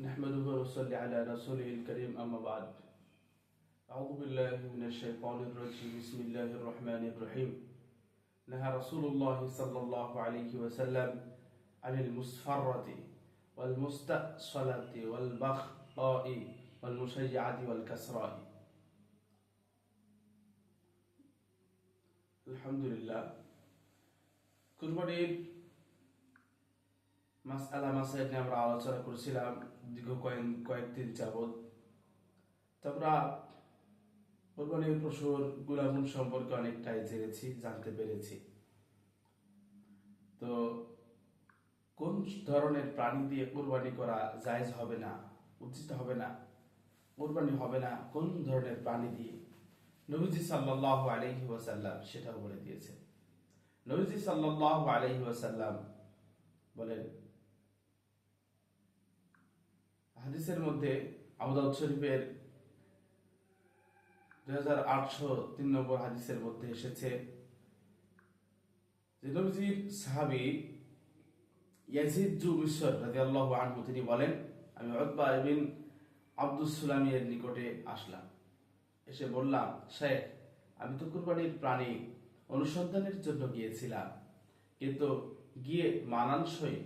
نحمده ونصلي على رسوله الكريم أما بعد أعوذ بالله من الشيطان الرجيم بسم الله الرحمن الرحيم نهى رسول الله صلى الله عليه وسلم عن المسفرة والمستأصلة والبخاء والمشيعة والكسراء الحمد لله কুরবানির মাসআলা মাসাইল নিয়ে আমরা আলোচনা করেছিলাম দীর্ঘ কয়েক কয়েকদিন যাবৎ। আমরা কোরবানির পশুর গুণাগুণ সম্পর্কে অনেকটাই জেনেছি, জানতে পেরেছি। তো কোন ধরনের প্রাণী দিয়ে কোরবানি করা জায়জ হবে না, উচিত হবে না, কোরবানি হবে না, কোন ধরনের প্রাণী দিয়ে? নবীজি সাল্লাল্লাহু আলাইহি ওয়াসাল্লাম সেটাও বলে দিয়েছে নবীজি সাল্লাল্লাহু আলাইহি ওয়াসাল্লাম বলেন হাদিসের মধ্যে আবুদাউদ শরীফের দুই হাজার আটশো তিন নম্বর হাদিসের মধ্যে এসেছে যে সাহাবি ইয়াজিদ জু মিশর রাদিয়াল্লাহু আনহু, তিনি বলেন, আমি উতবা ইবিন আব্দুস সুলামিয়ের নিকটে আসলাম। এসে বললাম, শেখ, আমি তো কুরবানির প্রাণী অনুসন্ধানের জন্য গিয়েছিলাম, কিন্তু গিয়ে মানানসই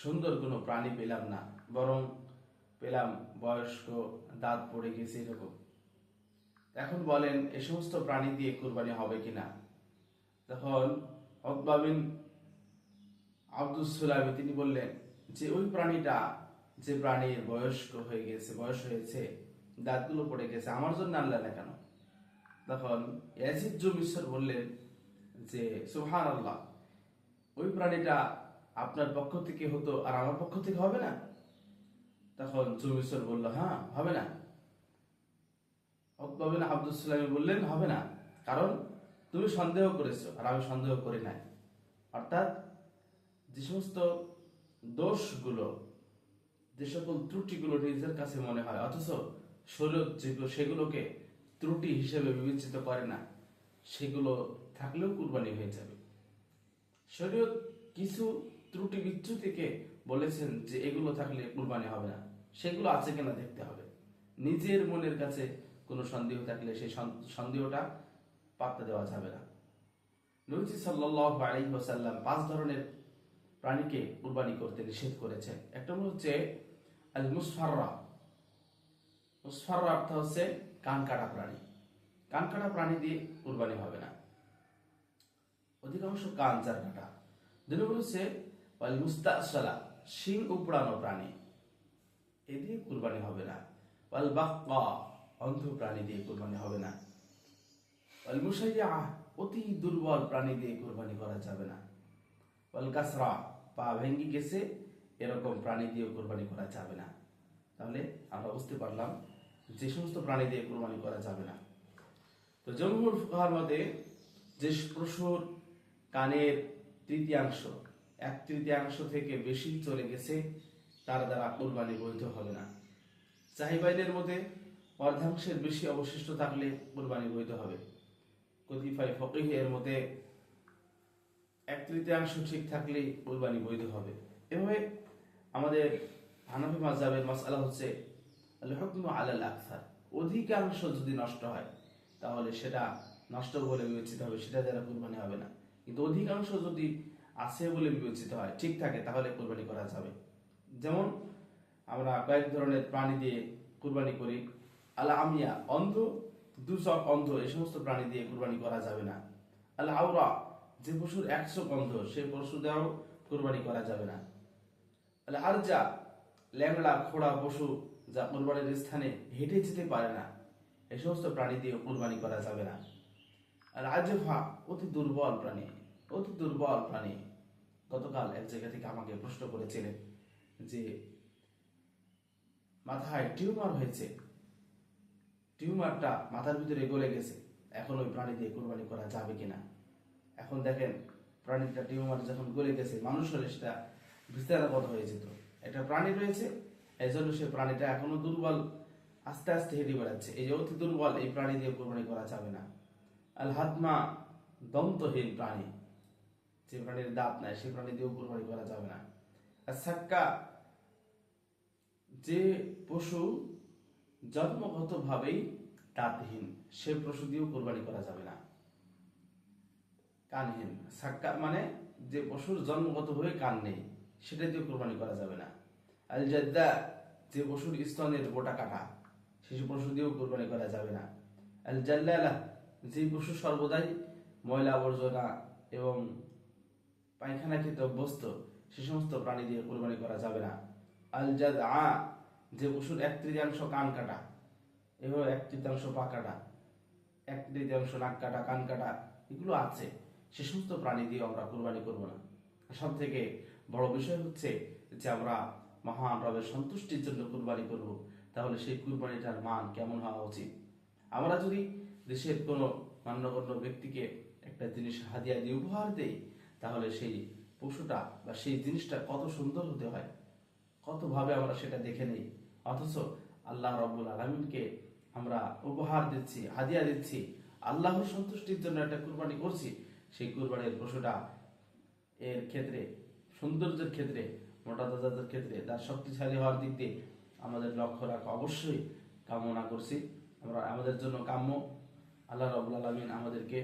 সুন্দর কোনো প্রাণী পেলাম না, বরং পেলাম, বয়স্ক, দাঁত পড়ে গেছে এরকম। এখন বলেন, এ সমস্ত প্রাণী দিয়ে কোরবানি হবে কিনা? তখন অকবাবিন আব্দুল সুলামি, তিনি বললেন যে, ওই প্রাণীটা যে প্রাণীর বয়স্ক হয়ে গেছে, বয়স হয়েছে, দাঁতগুলো পড়ে গেছে, আমার জন্য আনলেন না কেন? তখন ইয়াজিদ জুমিশ্বর বললেন যে সুহান আল্লাহ ওই প্রাণীটা আপনার পক্ষ থেকে হতো আর আমার পক্ষ থেকে হবে না? তখন জুমিশ্বর বলল হ্যাঁ হবে না। অকবাবিন আব্দুল সালামি বললেন, হবে না। কারণ তুমি সন্দেহ করেছ, আর আমি সন্দেহ করি নাই। অর্থাৎ যে সমস্ত দোষগুলো, যে সকল ত্রুটিগুলো নিজের কাছে মনে হয়, অথচ শরীর যেগুলো, সেগুলোকে ত্রুটি হিসেবে বিবেচিত করে না, সেগুলো থাকলেও কুরবানি হয়ে যাবে। শরীয়ত কিছু ত্রুটি বিচ্যুতিকে বলেছেন যে এগুলো থাকলে কুরবানি হবে না। সেগুলো আছে কিনা দেখতে হবে। নিজের মনের কাছে কোনো সন্দেহ থাকলে সেই সন- সন্দেহটা পাত্তা দেওয়া যাবে না। নবীজি ওয়াসাল্লাম পাঁচ ধরনের প্রাণীকে কুরবানি করতে নিষেধ করেছেন। একটা হচ্ছে আল মুসফাররা মুসফাররা অর্থ হচ্ছে কান কাটা প্রাণী। কান কাটা প্রাণী দিয়ে কুরবানি হবে না। অধিকাংশ কান চার কাটা। দুই নম্বর হচ্ছে ওয়াল মুস্তাসলা শিং উপড়ানো প্রাণী। এ দিয়ে কুরবানি হবে না। ওয়াল বাক্কা, অন্ধ প্রাণী দিয়ে কুরবানি হবে না। ওয়াল মুসাইয়া অতি দুর্বল প্রাণী দিয়ে কুরবানি করা যাবে না। ওয়াল কাসরা, পা ভেঙ্গি গেছে, এরকম প্রাণী দিয়ে কুরবানি করা যাবে না। তাহলে আমরা বুঝতে পারলাম যে সমস্ত প্রাণী দিয়ে কুরবানি করা যাবে না। তো জমহুর ফুকাহার মধ্যে যে পশুর কানের তৃতীয়াংশ এক তৃতীয়াংশ থেকে বেশি চলে গেছে, তার দ্বারা কোরবানি বৈধ হবে না। চাহিবাইদের মধ্যে অর্ধাংশের বেশি অবশিষ্ট থাকলে কোরবানি বৈধ হবে। কতিপয় ফকিহ এর মধ্যে এক তৃতীয়াংশ ঠিক থাকলে কোরবানি বৈধ হবে। এভাবে আমাদের হানাফি মাজাবের মাসালা হচ্ছে হুকমু আলাল আকসার। অধিকাংশ যদি নষ্ট হয়, তাহলে সেটা নষ্ট বলে বিবেচিত হবে, সেটা দ্বারা কোরবানি হবে না। কিন্তু অধিকাংশ যদি আছে বলে বিবেচিত হয়, ঠিক থাকে, তাহলে কোরবানি করা যাবে। যেমন, আমরা কয়েক ধরনের প্রাণী দিয়ে কুরবানি করি। আল আমিয়া অন্ধ, দুচক অন্ধ, এই সমস্ত প্রাণী দিয়ে কুরবানি করা যাবে না। আল আউরা যে পশুর একশো অন্ধ সেই পশু দ্বারাও কুরবানি করা যাবে না। আল আরজা ল্যাংড়া, খোড়া পশু, যা কোরবানির স্থানে হেঁটে যেতে পারে না, এই সমস্ত প্রাণী দিয়ে কোরবানি করা যাবে না। আর আজফা অতি দুর্বল প্রাণী। অতি দুর্বল প্রাণী গতকাল এক জায়গা থেকে আমাকে প্রশ্ন করেছিলেন যে, মাথায় টিউমার হয়েছে। টিউমারটা মাথার ভিতরে গলে গেছে। এখন ওই প্রাণী দিয়ে কোরবানি করা যাবে কিনা? এখন দেখেন, প্রাণীটা টিউমার যখন গলে গেছে, মানুষ হলে সেটা বিস্তারগত হয়ে যেত। একটা প্রাণী রয়েছে এই জন্য সে প্রাণীটা এখনও দুর্বল, আস্তে আস্তে হেঁটে বেড়াচ্ছে। এই যে অতি দুর্বল, এই প্রাণী দিয়ে কোরবানি করা যাবে না। আল হাতমা দন্তহীন প্রাণী। যে প্রাণীর দাঁত নাই, সেই প্রাণী দিয়েও কোরবানি করা যাবে না। আর সাক্কা, যে পশু জন্মগতভাবেই দাঁতহীন, সে পশু দিয়েও কোরবানি করা যাবে না। কানহীন। সাক্কা মানে যে পশুর জন্মগত হয়ে কান নেই, সেটা দিয়ে কোরবানি করা যাবে না। আল জাদ্দা, যে পশুর স্তনের গোটা কাটা, সেই পশু দিয়েও কোরবানি করা যাবে না। আল জাল্লালা, যে পশু সর্বদাই ময়লা আবর্জনা এবং পায়খানা খেতে অভ্যস্ত সে সমস্ত প্রাণী দিয়ে কোরবানি করা যাবে না। আল জাদ আ যে পশুর এক তৃতীয়াংশ কান কাটা, এভাবে এক তৃতীয়াংশ পা কাটা, এক তৃতীয়াংশ নাক কাটা, কান কাটা, এগুলো আছে। সে সমস্ত প্রাণী দিয়ে আমরা কোরবানি করব না। সব থেকে বড় বিষয় হচ্ছে যে আমরা মহান রবের সন্তুষ্টির জন্য কোরবানি করব, তাহলে সেই কুরবানিটার মান কেমন হওয়া উচিত? আমরা যদি দেশের কোনো মান্যগণ্য ব্যক্তিকে একটা জিনিস হাদিয়া দিয়ে উপহার দেই তাহলে সেই পশুটা বা সেই জিনিসটা কত সুন্দর হতে হয়? কতভাবে আমরা সেটা দেখে নেই? অথচ আল্লাহ রব্বুল আলমিনকে আমরা উপহার দিচ্ছি, হাদিয়া দিচ্ছি, আল্লাহর সন্তুষ্টির জন্য একটা কুরবানি করছি। সেই কুরবানির পশুটা এর ক্ষেত্রে, সৌন্দর্যের ক্ষেত্রে, মোটা তাজাদের ক্ষেত্রে, তার শক্তিশালী হওয়ার দিক দিয়ে আমাদের লক্ষ্য রাখা অবশ্যই কামনা করছি। আমরা আমাদের জন্য কাম্য। আল্লাহ রবুল আলমিন আমাদেরকে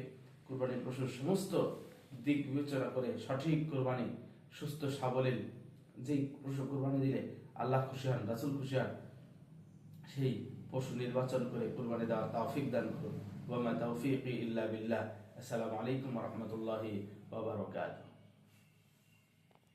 কুরবানির পশুর সমস্ত দিক বিবেচনা করে সঠিক কোরবানি, সুস্থ সাবলীল, যেই পশু কোরবানি দিলে আল্লাহ খুশি হন, রাসুল খুশি হন, সেই পশু নির্বাচন করে কোরবানি দেওয়ার তৌফিক দান করুন। ওয়ামা তৌফিক ইল্লা বিল্লাহ। আসসালামু আলাইকুম রহমতুল্লাহি ওয়া বারাকাতুহু।